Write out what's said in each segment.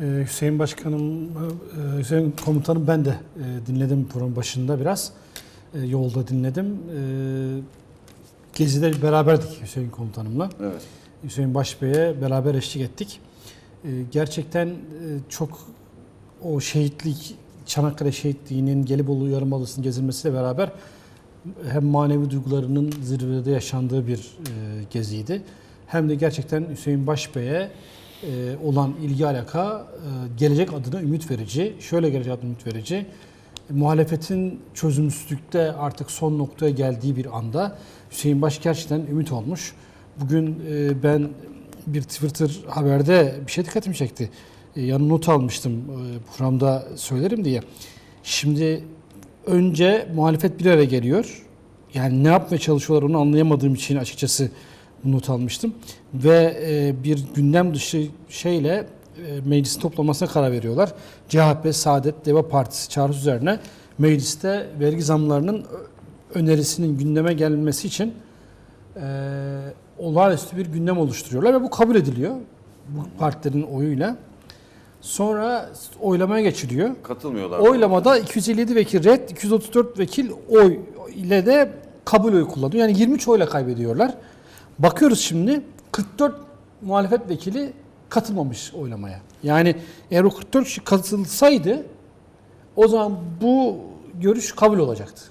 Ee, Hüseyin Başkanım, e, Hüseyin Komutanım ben de e, dinledim program başında biraz. E, Yolda dinledim. Gezide beraberdik Hüseyin Komutanımla. Evet. Hüseyin Başbey'e beraber eşlik ettik. Gerçekten çok o şehitlik, Çanakkale şehitliğinin Gelibolu Yarımadası'nın gezilmesiyle beraber hem manevi duygularının zirvede yaşandığı bir geziydi. Hem de gerçekten Hüseyin Başbey'e olan ilgi alaka e, gelecek adına ümit verici. Şöyle gelecek adına ümit verici. Muhalefetin çözümsüzlükte artık son noktaya geldiği bir anda Hüseyin Baş gerçekten ümit olmuş. Bugün e, ben bir Twitter haberde bir şey dikkatimi çekti. E, yanı not almıştım e, programda söylerim diye. Şimdi önce muhalefet bir araya geliyor. Yani ne yapmaya çalışıyorlar onu anlayamadığım için açıkçası not almıştım. Ve e, bir gündem dışı şeyle e, meclisin toplamasına karar veriyorlar. CHP, Saadet, Deva Partisi çağrısı üzerine mecliste vergi zamlarının önerisinin gündeme gelmesi için e, olağanüstü bir gündem oluşturuyorlar ve bu kabul ediliyor bu partilerin oyuyla. Sonra oylamaya geçiliyor. Katılmıyorlar. Oylamada 257 vekil red, 234 vekil oy ile de kabul oyu kullanıyor. Yani 23 oyla kaybediyorlar. Bakıyoruz şimdi 44 muhalefet vekili katılmamış oylamaya. Yani eğer o 44 kişi katılsaydı o zaman bu görüş kabul olacaktı.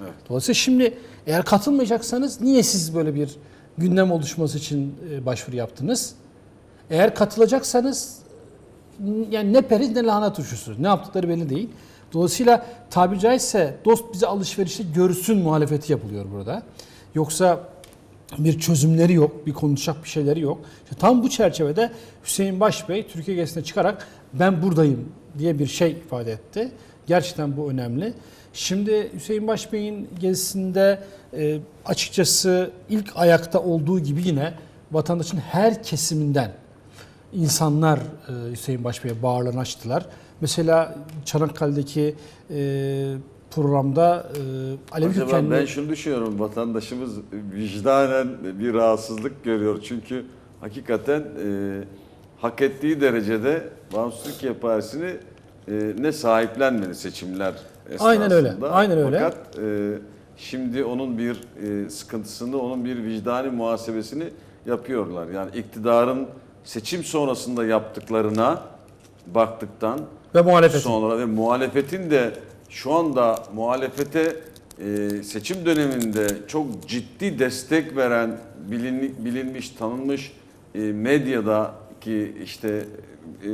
Evet. Dolayısıyla şimdi eğer katılmayacaksanız niye siz böyle bir gündem oluşması için e, başvuru yaptınız? Eğer katılacaksanız yani ne periz ne lahana turşusu. Ne yaptıkları belli değil. Dolayısıyla tabiri caizse dost bize alışverişte görsün muhalefeti yapılıyor burada. Yoksa bir çözümleri yok, bir konuşacak bir şeyleri yok. İşte tam bu çerçevede Hüseyin Başbey Türkiye gezisine çıkarak ben buradayım diye bir şey ifade etti. Gerçekten bu önemli. Şimdi Hüseyin Başbey'in gezisinde e, açıkçası ilk ayakta olduğu gibi yine vatandaşın her kesiminden insanlar e, Hüseyin Başbey'e bağırlarını açtılar. Mesela Çanakkale'deki e, programda e, Alevi Acaba kökenli... ben şunu düşünüyorum. Vatandaşımız vicdanen bir rahatsızlık görüyor. Çünkü hakikaten e, hak ettiği derecede Bağımsız Türkiye Partisi'ni e, ne sahiplenmedi seçimler esnasında. Aynen öyle, aynen öyle. Fakat e, şimdi onun bir e, sıkıntısını, onun bir vicdani muhasebesini yapıyorlar. Yani iktidarın seçim sonrasında yaptıklarına baktıktan Ve muhalefetin. sonra ve muhalefetin de şu anda muhalefete e, seçim döneminde çok ciddi destek veren bilin, bilinmiş, tanınmış e, medyadaki işte e,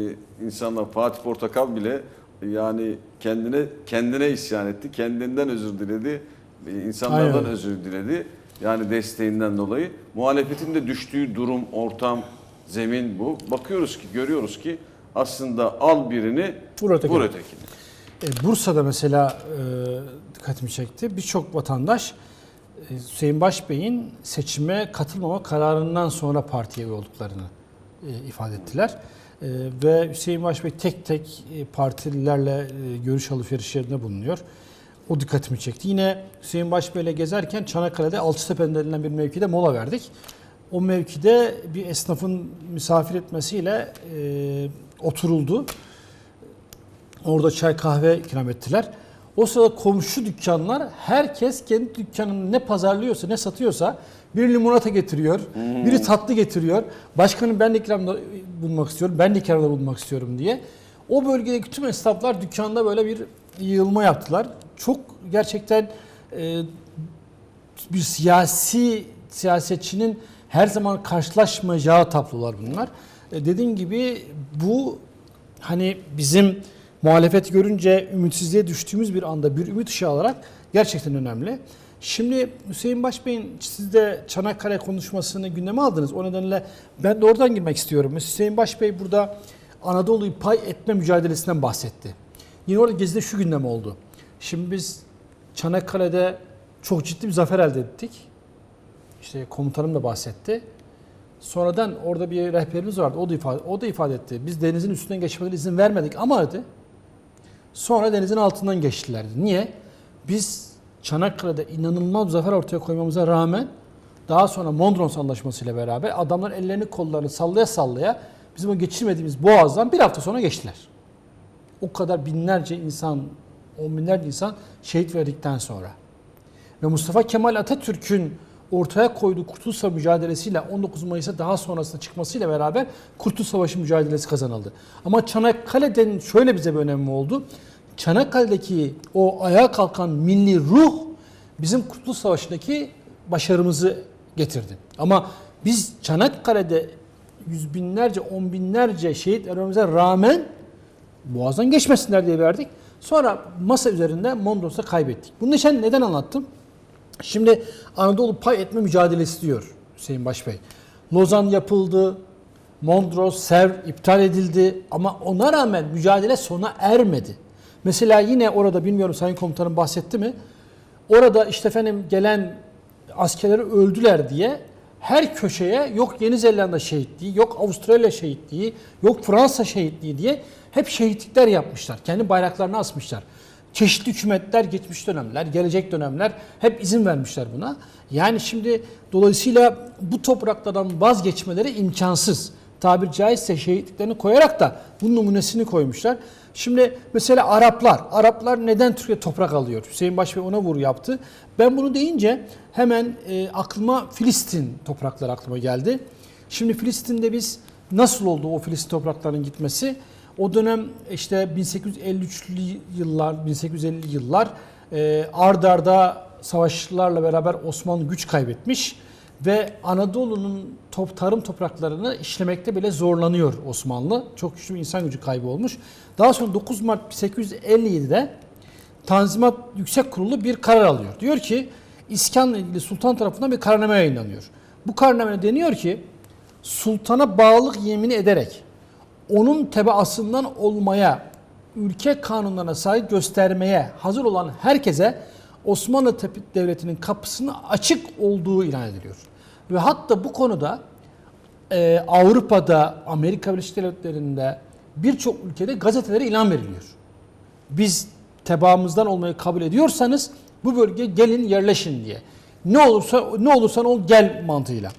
insanlar Fatih Portakal bile yani kendine kendine isyan etti, kendinden özür diledi, e, insanlardan Aynen. özür diledi. Yani desteğinden dolayı muhalefetin de düştüğü durum, ortam, zemin bu. Bakıyoruz ki, görüyoruz ki aslında al birini, Vur ötekini. vur ötekini. E, Bursa'da mesela e, dikkatimi çekti. Birçok vatandaş e, Hüseyin Başbey'in seçime katılmama kararından sonra partiye üye olduklarını e, ifade ettiler. E, ve Hüseyin Başbey tek tek e, partililerle e, görüş alışverişlerinde bulunuyor. O dikkatimi çekti. Yine Hüseyin Başbey'le gezerken Çanakkale'de Alçıtepe denilen bir mevkide mola verdik. O mevkide bir esnafın misafir etmesiyle e, oturuldu. Orada çay kahve ikram ettiler. O sırada komşu dükkanlar herkes kendi dükkanını ne pazarlıyorsa ne satıyorsa bir limonata getiriyor, biri tatlı getiriyor. Başkanım ben de ikramda bulunmak istiyorum, ben de ikramda bulunmak istiyorum diye. O bölgedeki tüm esnaflar dükkanda böyle bir yığılma yaptılar. Çok gerçekten e, bir siyasi siyasetçinin her zaman karşılaşmayacağı tablolar bunlar. E, dediğim gibi bu hani bizim muhalefet görünce ümitsizliğe düştüğümüz bir anda bir ümit ışığı alarak gerçekten önemli. Şimdi Hüseyin Başbey'in siz de Çanakkale konuşmasını gündeme aldınız. O nedenle ben de oradan girmek istiyorum. Hüseyin Başbey burada Anadolu'yu pay etme mücadelesinden bahsetti. Yine orada gezide şu gündem oldu. Şimdi biz Çanakkale'de çok ciddi bir zafer elde ettik. İşte komutanım da bahsetti. Sonradan orada bir rehberimiz vardı. O da ifade, o da ifade etti. Biz denizin üstünden geçmelerine izin vermedik ama dedi. Sonra denizin altından geçtiler. Niye? Biz Çanakkale'de inanılmaz zafer ortaya koymamıza rağmen daha sonra Mondros Anlaşması ile beraber adamlar ellerini kollarını sallaya sallaya bizim o geçirmediğimiz boğazdan bir hafta sonra geçtiler. O kadar binlerce insan, on binlerce insan şehit verdikten sonra. Ve Mustafa Kemal Atatürk'ün ortaya koyduğu Kurtuluş Savaşı mücadelesiyle 19 Mayıs'a daha sonrasında çıkmasıyla beraber Kurtuluş Savaşı mücadelesi kazanıldı. Ama Çanakkale'den şöyle bize bir önemi oldu. Çanakkale'deki o ayağa kalkan milli ruh bizim Kurtuluş Savaşı'ndaki başarımızı getirdi. Ama biz Çanakkale'de yüz binlerce, on binlerce şehit vermemize rağmen Boğaz'dan geçmesinler diye verdik. Sonra masa üzerinde Mondros'ta kaybettik. Bunu için neden anlattım? Şimdi Anadolu pay etme mücadelesi diyor Hüseyin Başbey. Lozan yapıldı, Mondros, Sevr iptal edildi ama ona rağmen mücadele sona ermedi. Mesela yine orada bilmiyorum Sayın Komutanım bahsetti mi? Orada işte efendim gelen askerleri öldüler diye her köşeye yok Yeni Zelanda şehitliği, yok Avustralya şehitliği, yok Fransa şehitliği diye hep şehitlikler yapmışlar. Kendi bayraklarını asmışlar. Çeşitli hükümetler geçmiş dönemler, gelecek dönemler hep izin vermişler buna. Yani şimdi dolayısıyla bu topraklardan vazgeçmeleri imkansız. Tabir caizse şehitliklerini koyarak da bunun numunesini koymuşlar. Şimdi mesela Araplar. Araplar neden Türkiye toprak alıyor? Hüseyin Başbey ona vur yaptı. Ben bunu deyince hemen e, aklıma Filistin toprakları aklıma geldi. Şimdi Filistin'de biz nasıl oldu o Filistin topraklarının gitmesi? O dönem işte 1853'lü yıllar, 1850 yıllar e, ard arda savaşlarla beraber Osmanlı güç kaybetmiş ve Anadolu'nun top, tarım topraklarını işlemekte bile zorlanıyor Osmanlı. Çok güçlü bir insan gücü kaybı olmuş. Daha sonra 9 Mart 1857'de Tanzimat Yüksek Kurulu bir karar alıyor. Diyor ki İskan'la ilgili sultan tarafından bir kararname yayınlanıyor. Bu kararnamede deniyor ki sultana bağlılık yemini ederek onun tebaasından olmaya, ülke kanunlarına saygı göstermeye hazır olan herkese Osmanlı Devleti'nin kapısının açık olduğu ilan ediliyor. Ve hatta bu konuda e, Avrupa'da, Amerika Birleşik Devletleri'nde birçok ülkede gazetelere ilan veriliyor. Biz tebaamızdan olmayı kabul ediyorsanız bu bölgeye gelin yerleşin diye. Ne olursa ne olursan ol gel mantığıyla.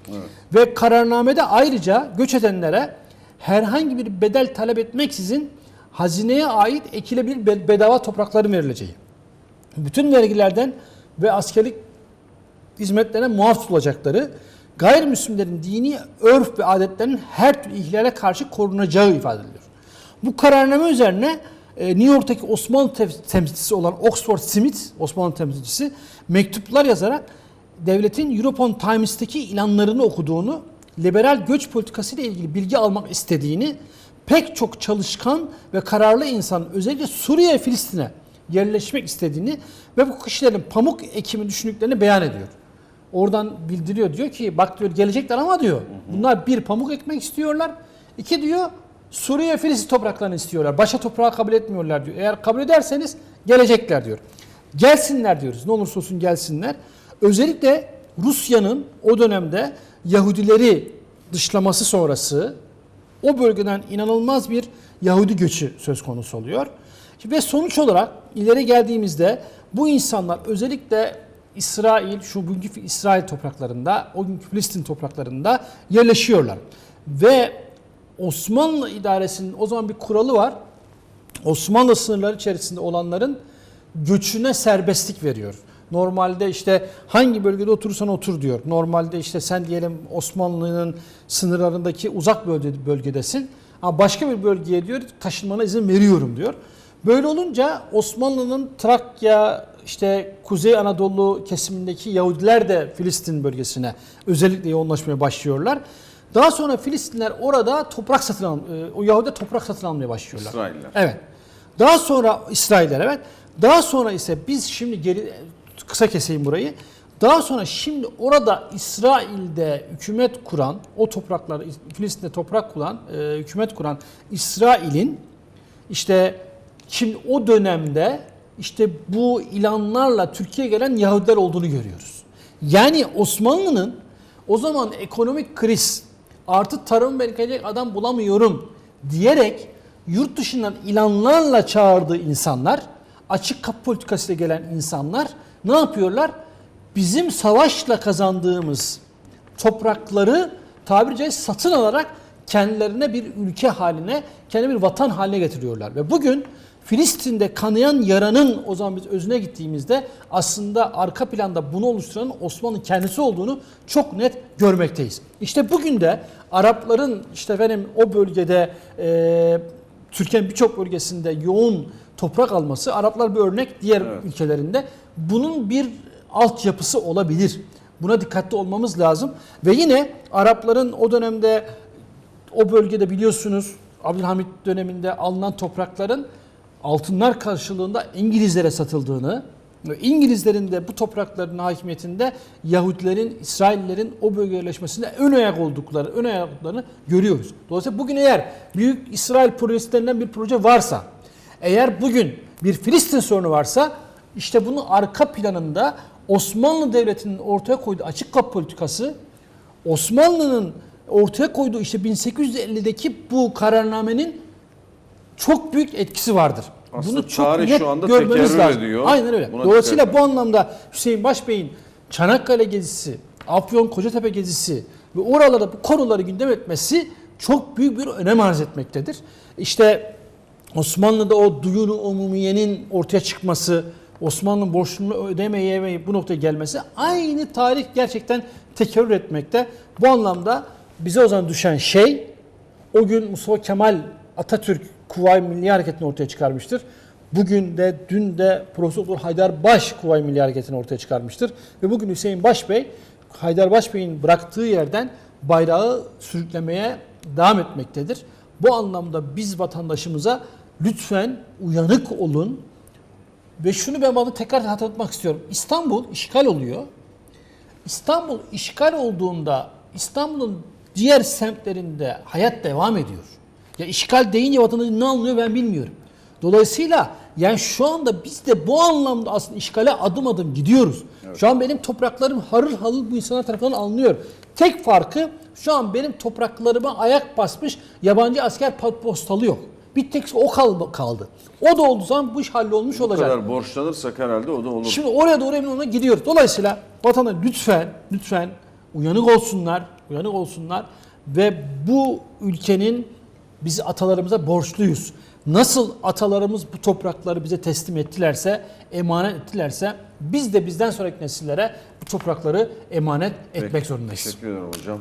Ve kararnamede ayrıca göç edenlere herhangi bir bedel talep etmeksizin hazineye ait ekilebilir be- bedava toprakların verileceği. Bütün vergilerden ve askerlik hizmetlerine muaf tutulacakları, gayrimüslimlerin dini örf ve adetlerinin her türlü ihlale karşı korunacağı ifade ediliyor. Bu kararname üzerine e, New York'taki Osmanlı te- temsilcisi olan Oxford Smith, Osmanlı temsilcisi mektuplar yazarak devletin European Times'taki ilanlarını okuduğunu, liberal göç politikası ile ilgili bilgi almak istediğini, pek çok çalışkan ve kararlı insan özellikle Suriye Filistin'e yerleşmek istediğini ve bu kişilerin pamuk ekimi düşündüklerini beyan ediyor. Oradan bildiriyor diyor ki bak diyor gelecekler ama diyor bunlar bir pamuk ekmek istiyorlar. iki diyor Suriye Filistin topraklarını istiyorlar. Başa toprağı kabul etmiyorlar diyor. Eğer kabul ederseniz gelecekler diyor. Gelsinler diyoruz. Ne olursa olsun gelsinler. Özellikle Rusya'nın o dönemde Yahudileri dışlaması sonrası o bölgeden inanılmaz bir Yahudi göçü söz konusu oluyor. Ve sonuç olarak ileri geldiğimizde bu insanlar özellikle İsrail, şu bugünkü İsrail topraklarında, o günkü Filistin topraklarında yerleşiyorlar. Ve Osmanlı idaresinin o zaman bir kuralı var. Osmanlı sınırları içerisinde olanların göçüne serbestlik veriyor. Normalde işte hangi bölgede oturursan otur diyor. Normalde işte sen diyelim Osmanlı'nın sınırlarındaki uzak bölge, bölgedesin. Ama başka bir bölgeye diyor taşınmana izin veriyorum diyor. Böyle olunca Osmanlı'nın Trakya, işte Kuzey Anadolu kesimindeki Yahudiler de Filistin bölgesine özellikle yoğunlaşmaya başlıyorlar. Daha sonra Filistinler orada toprak satın al, e, o Yahudiler toprak satın almaya başlıyorlar. İsrailler. Evet. Daha sonra İsrailler evet. Daha sonra ise biz şimdi geri kısa keseyim burayı. Daha sonra şimdi orada İsrail'de hükümet kuran, o topraklar Filistin'de toprak kuran, e, hükümet kuran İsrail'in işte şimdi o dönemde işte bu ilanlarla Türkiye'ye gelen Yahudiler olduğunu görüyoruz. Yani Osmanlı'nın o zaman ekonomik kriz artı tarım berekecek adam bulamıyorum diyerek yurt dışından ilanlarla çağırdığı insanlar, açık kapı politikasıyla gelen insanlar ne yapıyorlar? Bizim savaşla kazandığımız toprakları tabiri satın alarak kendilerine bir ülke haline, kendi bir vatan haline getiriyorlar. Ve bugün Filistin'de kanayan yaranın o zaman biz özüne gittiğimizde aslında arka planda bunu oluşturan Osmanlı kendisi olduğunu çok net görmekteyiz. İşte bugün de Arapların işte efendim o bölgede e, Türkiye'nin birçok bölgesinde yoğun toprak alması Araplar bir örnek diğer Evet. ülkelerinde bunun bir altyapısı olabilir. Buna dikkatli olmamız lazım. Ve yine Arapların o dönemde o bölgede biliyorsunuz Abdülhamit döneminde alınan toprakların altınlar karşılığında İngilizlere satıldığını İngilizlerin de bu toprakların hakimiyetinde Yahudilerin, İsraillerin o bölgeye yerleşmesinde ön ayak oldukları, ön ayak olduklarını görüyoruz. Dolayısıyla bugün eğer Büyük İsrail projelerinden bir proje varsa, eğer bugün bir Filistin sorunu varsa işte bunun arka planında Osmanlı Devleti'nin ortaya koyduğu açık kapı politikası Osmanlı'nın ortaya koyduğu işte 1850'deki bu kararnamenin çok büyük etkisi vardır. Aslında Bunu çok tarih net şu anda görmemiz lazım. ediyor. Aynen öyle. Buna Dolayısıyla bu anlamda Hüseyin Başbey'in Çanakkale gezisi, Afyon Kocatepe gezisi ve oralarda bu konuları gündem etmesi çok büyük bir önem arz etmektedir. İşte Osmanlı'da o duyunu umumiyenin ortaya çıkması, Osmanlı'nın borçlarını ödemeyemeyip bu noktaya gelmesi aynı tarih gerçekten tekerrür etmekte. Bu anlamda bize o zaman düşen şey o gün Mustafa Kemal Atatürk Kuvayi Milli Hareketi'ni ortaya çıkarmıştır. Bugün de dün de Profesör Haydar Baş Kuvayi Milli Hareketi'ni ortaya çıkarmıştır. Ve bugün Hüseyin Başbey Haydar Başbey'in bıraktığı yerden bayrağı sürüklemeye devam etmektedir. Bu anlamda biz vatandaşımıza lütfen uyanık olun. Ve şunu ben bana tekrar hatırlatmak istiyorum. İstanbul işgal oluyor. İstanbul işgal olduğunda İstanbul'un diğer semtlerinde hayat devam ediyor. Ya işgal deyince vatandaş ne anlıyor ben bilmiyorum. Dolayısıyla yani şu anda biz de bu anlamda aslında işgale adım adım gidiyoruz. Şu an benim topraklarım harır halıl bu insanlar tarafından alınıyor. Tek farkı şu an benim topraklarıma ayak basmış yabancı asker postalı yok. Bir tek o kal- kaldı. O da olduğu zaman bu iş hallolmuş Bu olacak. kadar borçlanırsak herhalde o da olur. Şimdi oraya doğru emin olana gidiyoruz. Dolayısıyla vatandaş lütfen lütfen uyanık olsunlar, uyanık olsunlar ve bu ülkenin biz atalarımıza borçluyuz. Nasıl atalarımız bu toprakları bize teslim ettilerse, emanet ettilerse biz de bizden sonraki nesillere bu toprakları emanet etmek Peki, zorundayız. Teşekkür ederim hocam.